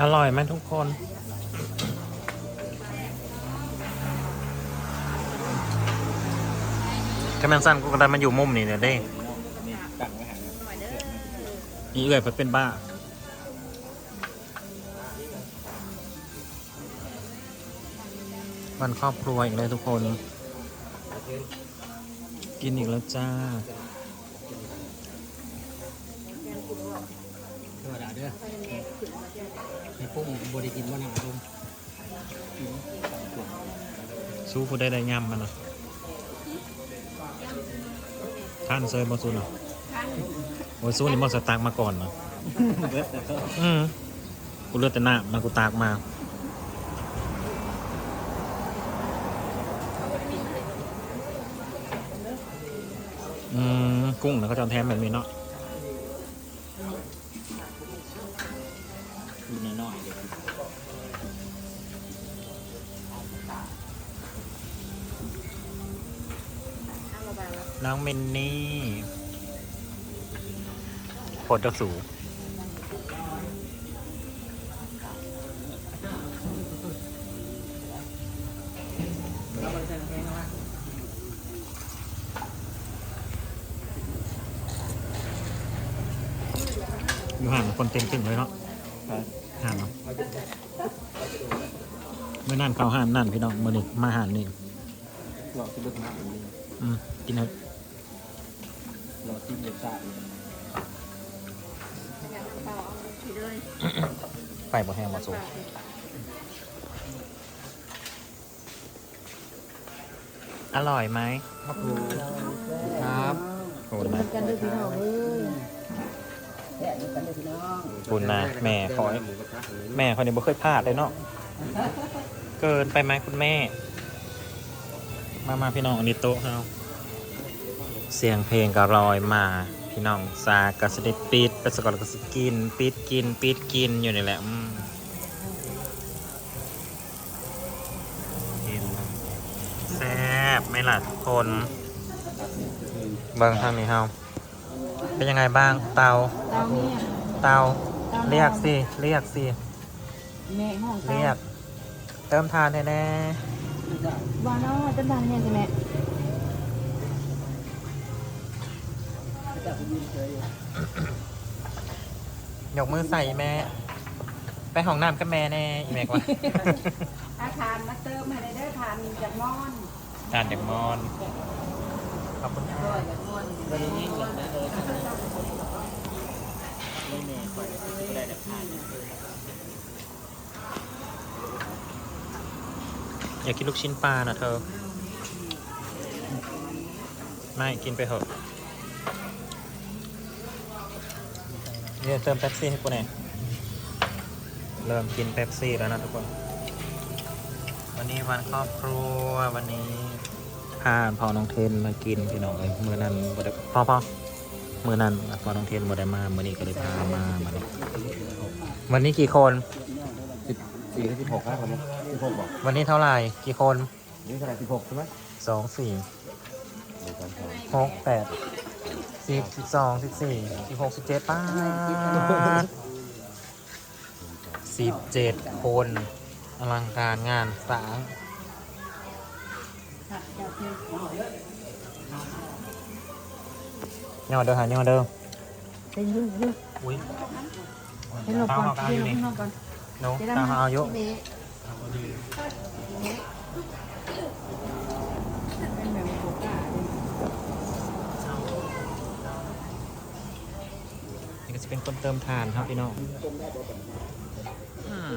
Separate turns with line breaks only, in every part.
อร่อยไหมทุกคน กำลังสั้นกูกำลังมาอยู่มุมนี่เนี่ยเด้
นี่
เอื่อยเพิ่นเป็นบ้า วันครอบครัวอีกเลยทุกคน กินอีกแล้วจ้า
ธรรมดาเด้อในปุ้งบริกินว่าหนาลม
สู้ผู้ได้ได้ยำมันนะท่านเซยบอซูนะโอ้ยสู้นี่มอสตากมาก่อนนะ
เบิดแต่ก็
อืมกูเลือดแต่หน้ามันกูตากมาอืมกุ้งนะเขาจะแทมแบบนี้เนาะ มินนี่โพดจักสูอยู่ห่างคนเต็มตึงเลยเนาะห่างเนาะเมื่อนั่นเขาห่านนั่นพี่น้องมื่อนี้มาห่านนี่
รอที่ลึกมากเล ย
อืมกินเถอะ
รอที่เย็นซ่าเลย
ไฟบ่แห้งบ่สูงอร่อยไหม
ครับครูครับ
ขอบคุณนะ
กันด้วยพี่น้องเอ้ย
ขอบคุณนะแม่ขอให้แม่เขาเนี่ยบ่เคยพลาดเลยเนาะเกินไปไหมคุณแม่ มามาพี่น้องอันนี้โต๊ะเฮา เสียงเพลงก็ลอยมา พี่น้องซากระสดิปิดไปสะกดแล้วก็สกินปิดกินปิดกินอยู่นี่แหละอืมกินแซ่บไหม่ล่ะทุกคนเบิ่งทางนี้เฮาเป็นยังไงบ้างเตา
เตาเนี่ย
เตาเรียกสิเรียกสิ
แม่ห้อง
เรียก เติมทานแน่
ว่าน้องจะดังเนี่ยใช่ไหม
ๆยกมือใส่แม่ ไปห้องน้ำกับแม่แน่อีแม่กว่า
อาคารมาเติมให้ได้เด้อทานจากมอน
ทานอย่างมอน ขอบคุณค่ะ
วันนี้ยิ่งเลยนะเออไม่เมย์ปล่อยไม่ได้เดี๋ยวผ่าน
อยากกินลูกชิ้นปลาน่ะเธอ ไม่กินไปเถอะ เนี่ยเติมเป๊ปซี่ให้กูหน่อยเริ่มกินเป๊ปซี่แล้วนะทุกคน วันนี้วันครอบครัววันนี้พาพ่อน้องเทนมากินพี่น้องเลยมือนั้นบ่ได้พ่อพ่อมือนั้นพ่อน้องเทนบ่ได้มามือนี้ก็เลยพามามาเนี่ยวันนี้กี่คน
สี่สิบหกครับวันนี้สิบหกบอก
วันนี้เท่าไหร่กี่คน
นี่เท่าไหร่สิบหกใช่ไหม
สองสี่
เดี๋ยวกันครับ
หกแปด สิบสิบสองสิบสี่สิบหกสิบเจ็ดป้าดสิบเจ็ดคนอลังการงานสร้างย่อเด้อหาย่อเด้อ
เป็นยุ่งยุ่ง
อุ้ย
ให้เรา
ตา
ก่อน
หอกเอา
ให้
อยู่
เรา
นี่
ข้างนอกก่อน
หนู
จะได้
ตาหอเอาอยู่
ที่นี้เป็นแบบโคก้าเลย
นี่ก็จะ เป็นคนเติมทานครับพี่น้องอืม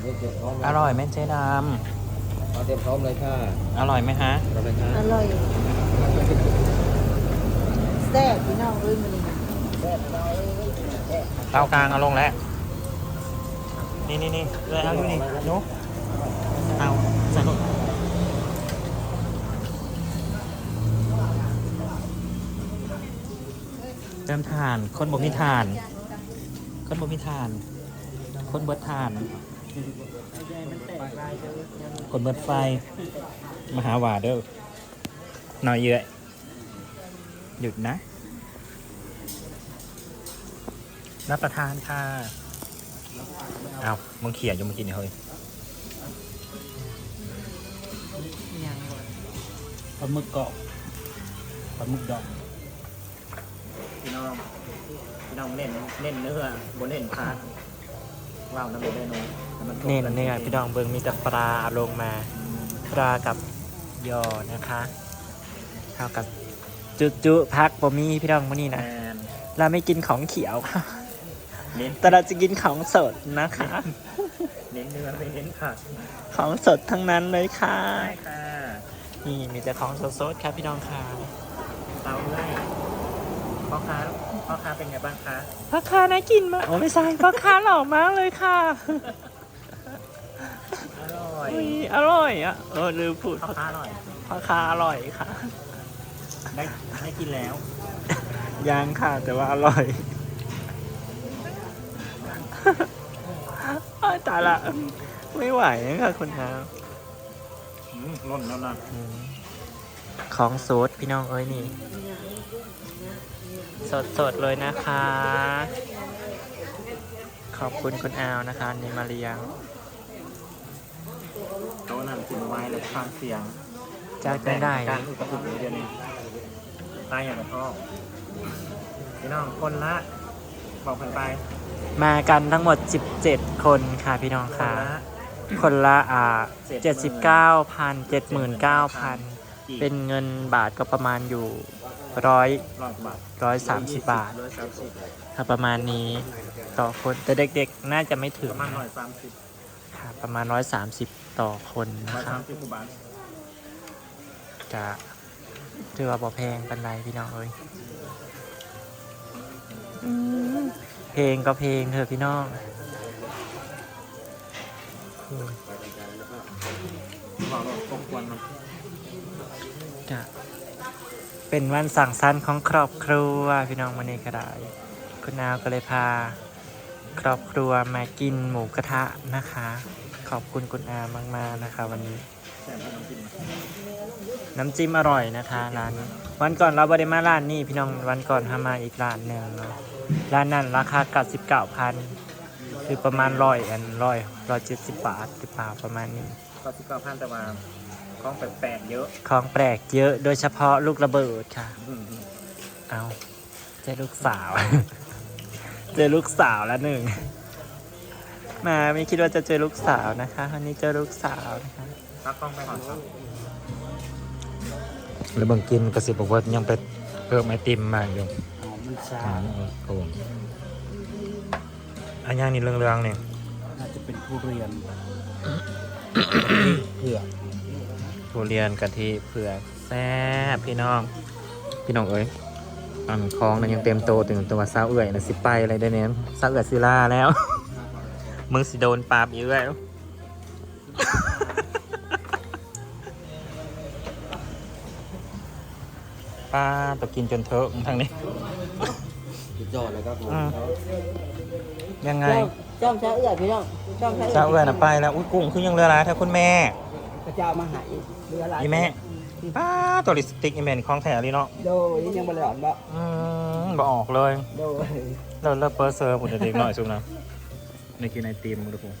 เดี๋ยวเตรียมพร้อม
อร่อยไหมเจ๊ด
เอาเตรียมพร้อมเลยค่ะำ
อร่อยไหมฮะ
เราเลยค่ะ
อร่อยแซ่บพี่น้องเอ้ยมันนี่แซ่บน้อย
เตากลางเอาลงแล้ว นี่นี่นี่เลยเอาอยู่นี่หนุเอาใส่ลง ติมทาน คนบ่มีทาน คนบ่มีทาน คนเบิดทาน คนเบิดไฟมาหาหวาเด้อหน่อยเยอะหยุดนะ
รับประทานค่ะเอามึงเขียนอยู่เมื่อกี้นี่เฮ้ย
ยังบ่
ปลาหมึกกรอบปลาหมึกดอง
พี่น้องพี่น้องเล่นเล่นเนื้อบนเล่นพาร์ทว้าวน้ำมันได้นม
นี่นี่ไงพี่ดองเบิงมีแต่ปลาลงมาปลากับยอนะคะเท่ากับจุจุพักบ่มีพี่ดองมื้อนี้
แม
นะ
น
เราไม่กินของเขียวค่ะ
เน้น
แต่เราจะกินของสดนะคะ
เน้นเนื้อไม่เน้นผัก
ของสดทั้งนั้นเลยค่ะ
ใช่ค่ะ
นี่มีแต่ของสดๆครับพี่น้องค่ะ
เตาไล่ พ่อค้าพ่อค้าเป็นไงบ้างคะ
พ่อค้าน่ากินมากโอ้ไม่ใช่พ่อค้าหล่อมากเลยค่ะ
อร่อย
อุ๊ยอร่อยอะเออลืมพูด
พ่อค้าอร่อย
พ่อค้าอร่อยค่ะ
ได้ได้กินแล้ว
ยังค่ะแต่ว่าอร่อยอ้าวตายละ ไม่ไหวค่ะคุณอา
อืมร่นแล้วนะ
ของสดพี่น้องเอ้ยนี่ สดสดๆเลยนะคะ ขอบคุณคุณอาวนะคะนี่มาเลี้ยง
โต๊ะนั่นกินไว้เลยฟังเสียง
จากจะได้
การอุปกรณ์เดือนนี้ตายอย่างกับพ่อพี่น้องคนละบอกกันไป
มากันทั้งหมด 17 คนค่ะพี่น้อง
คน
ค่ะ
ละ
คนละอ่า
79,000
79,000 79,000เป็นเงินบาทก็ประมาณอยู่ร้อย
ร้อยกว่าบาท
ร้อยสามสิบบาท
ร้อยสามสิบ
ค่ะประมาณนี้ต่อคนแต่เด็กๆ น่าจะไม่ถึ
ป
ง
ระมาณร้อยสามสิบ
ค่ะประมาณ130ต่อคน
ร้อ
นะ
ย
ครั
สา
บ
มสิบกว่าบาท
จะถือว่าบ่แพงปันไรพี่น้องเอ้ยอืมเพลงก็เพลงเถอะพี่น้องอืม
บอกเราคงควรมัน
จะ เป็นวันสั่งสรรค์ของครอบครัวพี่น้องวันนี้ก็ได้คุณนาวก็เลยพา ครอบครัวมากินหมูกระทะนะคะ ขอบคุณคุณอามาก ๆ นะคะ วันนี้
น้ำจิ้ม
น้ำจิ้มอร่อยนะคะร้านนี้วันก่อนเราบริมาร้านนี้พี่น้องวันก่อนทามาอีกร้านหนึ่งเนาะร้านนั้นราคากัดสิบเก้าพันคือประมาณร้อยอันร้อยร้อยเจ็ดสิบบาทหรือเปล่าประมาณนี้
ก็สิบเก้าพันแต่ว่า ของแปลกๆเยอะ
ของแปลกเยอะโดยเฉพาะลูกระเบิดค่ะ
อืม
เอาเจอลูกสาว เจอลูกสาวแล้วหนึ่ง มาไม่คิดว่าจะเจอลูกสาวนะคะวันนี้เจอลูกสาวนะคะ
พักกล้องไปก่อนครับ
แล้วบางกินกระสิบบอกว่ายังไปเพิ่มไอติมมาอยู่
อ๋อมันชา
อ่าโอ้อันย่างนี่เรื่องๆเนี่ย
น่าจะเป็นทุเรียนเผือก
ทุเรียนกะทิเผือกแซ่บพี่น้อง พี่น้องเอ้ยอันคลองนั้นยังเต็มโตถึงตัวซาเอื่อยนะสิไปอะไรได้เนี่ยซาเอื่อยซิล่าแล้ว มึงสิโดนปราบอีกแล้วป้าตกกินจนเถอะทางนี้
สุดยอดเลยครับผม
อืมยังไง
จ้องใช้เอื้อพี่น้องจ้องใช้
ซาเอื่อยน่ะไปแล้วอุ้ยกุ้งคือยังเรือร้ายแท้คุณแม่
พระเจ้ามาหาย เรืออะไร
อีแม่ป้าตัวลิปสติกอีแม่นของแถวลีเนาะ
โดยยังบริหารบ่
อืมบ่ออกเลย
โดย
เราเลิกเปิดเซอร์ผมจะเด็กหน่อยสุดนะในกินไอติมดูผม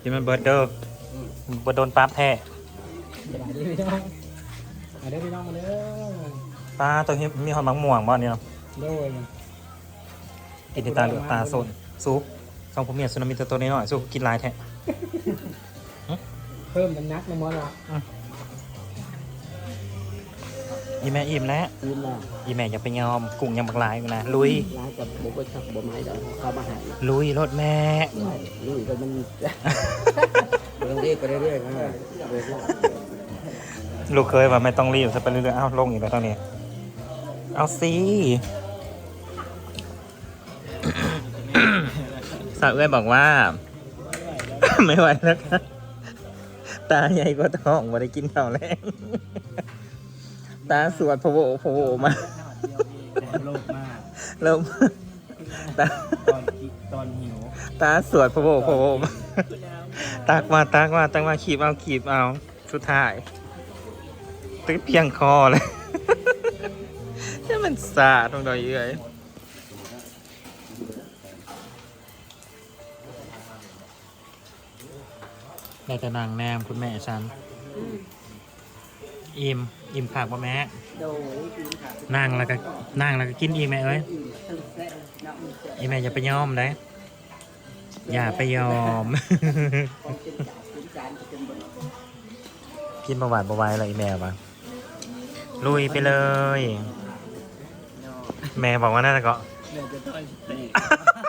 ที่มันเบิร์ดเดอร์เบิร์ดโดนปั๊บแท้
สบายดีพี่น้องมาเด้อพี่น้องมาเด้อ
ป้าตัวนี้มีหอมมังม่วงบ้านเนี่ย
โดย
กินที่ตาเหลือกตาสนซุปสองผมเมียสุนามิตัวนี้หน่อยซุปกินหลายแท้
เพิ่มน้ำหนักในมอเรา
อีแม่อิ่มแล้ว
ยืนแล้ว
อีแม่อย่าไปยอมกุ้งยังบักหลายอยู่นะลุย
ร้ายกับบุกไปขับบ่ไม้เดี๋ยวเขามาหาย
ลุยรถแม่
ลุยกันมัน
ต้องเรียกไปเรื่อยๆนะ
ลูกเคยว่าไม่ต้องรีบจะไปเรื่อยๆอ้าวลงอีกแล้วตอนนี้เอาสิสาวเอ้ยบอกว่า ไม่ไหวแล้วค่ะ ตาใหญ่กว่าท้องมาได้กินข้าวแรงตาสวดพะโวพะโวมา
โลกมาก
เริ่มตา
ตอนกินตอนหิว
ตาสวดพะโวพะโวมาตักมาตักมาตักมาขีบเอาขีบเอาสุดท้ายตึ๊กเพียงคอเลยนี่มันสาตรงดอยเอื้อย ได้แต่นางแนมคุณแม่ฉันอิ่มอิ่มขากบ่แม่
โดยกินค่ะ
นั่งแล้วก็นั่งแล้วก็กินอีแม่เอ้ย
สรุปแล้วเนาะมันจะ
อีแม่อย่าไปยอมได้อย่าไปยอม
ของเป็นจ่ายเป็นจานจะเป็นบน
กินประวัติประวัยอะไรอีแม่ปะลุยไปเลยแม่บอกว่านั่นแหละก็
เดี๋ยวจะต้อยแตก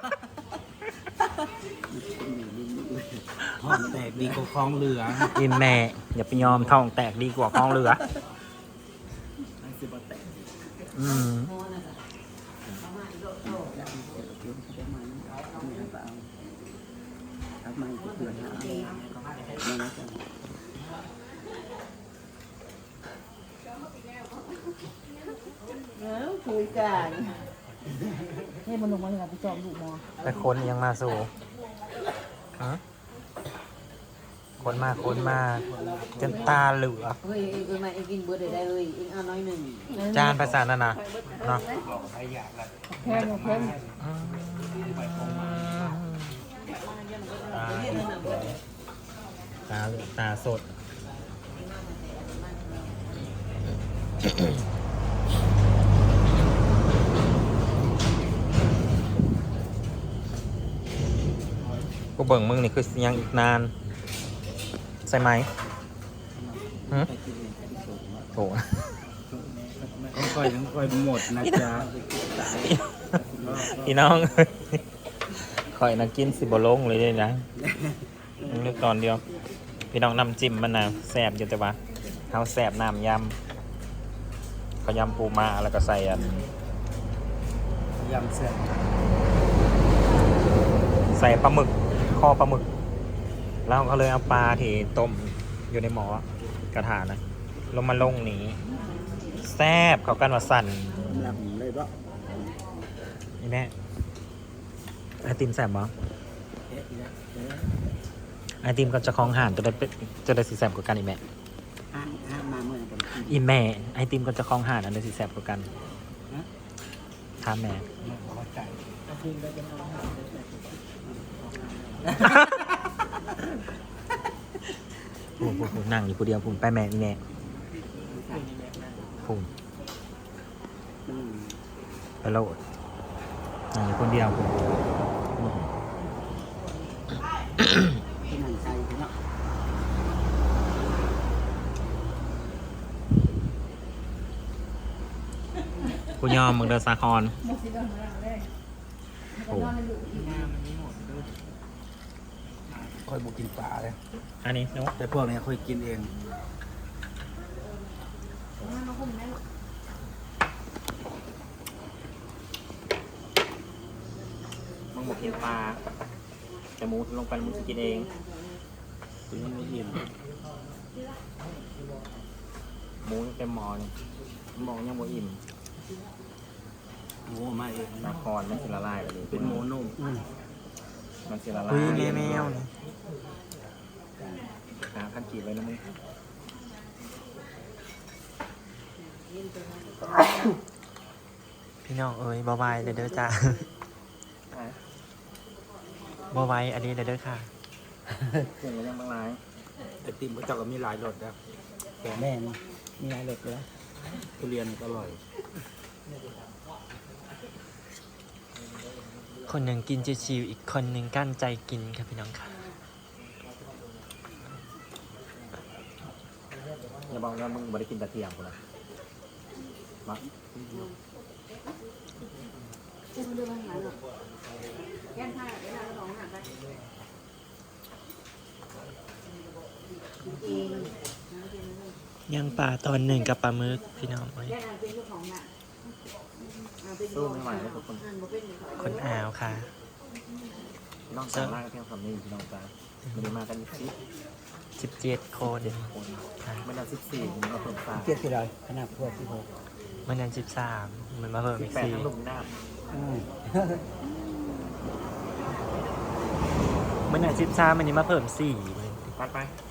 องแตกดีกว่าคลองเรือ
กินแม่อย่าไปยอมท้องแตกดีกว่าท้องเหลือ
ไอ้สิบแตก
อืม
ทำไมก็เปลี่ยนหาไม่นะจ๊ะเออคุยกันให้มันลงมาเลยค่ะไปจอมลูกมอ
แต่คนยังมาสู่ฮะ คนมาคนมาจนตาเหลือ
เฮ้ยเอ็งมาเอ็งกินเบอร์ได้ได้เลยเอ็งเอาน้อยหนึ่ง
จานภาษานั่นนะเนาะ
แค่แค่
อืมตาตาสดกูเบิ่งมึงนี่คือยังอีกนาน ใช่ไหมหืมโถ
ต้องค่อยต้องค่อยหมดนะจ๊ะ
พี่น้องคอยนักกินสิบลงเลยเด้นะมึงเลือกตอนเดียว พี่น้องน้ำจิ้มมันนะแสบอยู่แต่ว่าเฮาแสบน้ำยำเขายำปูมาแล้วก็ใส่อัน
ยำเส้น
ใส่ปลาหมึกคอปลาหมึกแล้ว เขาเลยเอาปลาที่ต้มอยู่ในหม้อกระถานะลงมาลงนี้แซบเขากันว่าสั่น
ยำเลยปะ
นี่แม่ไอติมแซบบ่
เอ๊ะอีกแล้วเอ๊ะ
ไอติมก็จะคลองห่านจะได้เป็นจะได้สีแซบกว่ากันอีแม่
ห้ามห้ามมาเมื่อไหร่
อีแม่ ไอติมก็จะคลองห่านอันได้สีแซบกว่ากันถามแม่
ไม่ พอใจ
พูนพูนพูนนั่งอยู่คนเดียวพูนไปแม่อีแม่พูนไปโลดนั่งอยู่คนเดียวพูน
ที่นั่งใส่เนาะ
กูยอมมึงเดินสาครโอ้
ค่อยบุกินปลาเลย
อันนี้เนาะ
แต่พวกนี้ค่อยกินเอง
มึงบอกกินปลาแต่หมูลงไปมึงจะกินเอง
คุณยังไม่อิ่ม
หมูยังเต็มหม้อนี่มองยังบ่อิ่ม
หมูมาเอง
สาครมันสิละลายไปเลย
เป็นหมูนุ่ม
มันสิละลาย
อุ้ยแม่แมวนี่
หาขั้นจีบไว้นะมึง
พี่น้องเอ้ยบาวายเลยเด้อจ้า
อะ
บาวายอันนี้เลยเด้อค่ะ
เครื่องก็ยังบางหลาย
ไอติมเขาเจ้าก็มีหลายรสนะแต่
แม่นี่มีอะไรเล็กเลย
ทุเรียนก็อร่อย
คนหนึ่งกินชิวๆอีกคนหนึ่งกั้นใจกินค่ะพี่น้องค่ะ
อย่าบอกว่ามึงบ่ได้กินตะเกียงกูนะมา
แก้ผ้าเวลาเราลองหักไปเอง
ย่างปลาตอนหนึ่งกับปลาหมึกพี่น้องเอ้
สู้ไม่ไหวแล้วทุกคน
อ่านบ่เป็นเขา
คนอ่าวค่ะ
น้องสาวล่างเพียงคำนี้พี่น้องจ้าไม่ได้มากันสิบ
17คน
คน
ค่ะ
ไม่ได้สิบสี่ผมมาเพิ่มตา
เจ็ดกี่ร้อยขนาดพวกที่หก
เมื่อนั้น13มันมาเพิ่ม
สิ
อี
บ
ก
แปด
สี่
ทั้งลุมหน้า
เมื่อนั้น13มันนี้มาเพิ่มสี่
ปัดไป
เ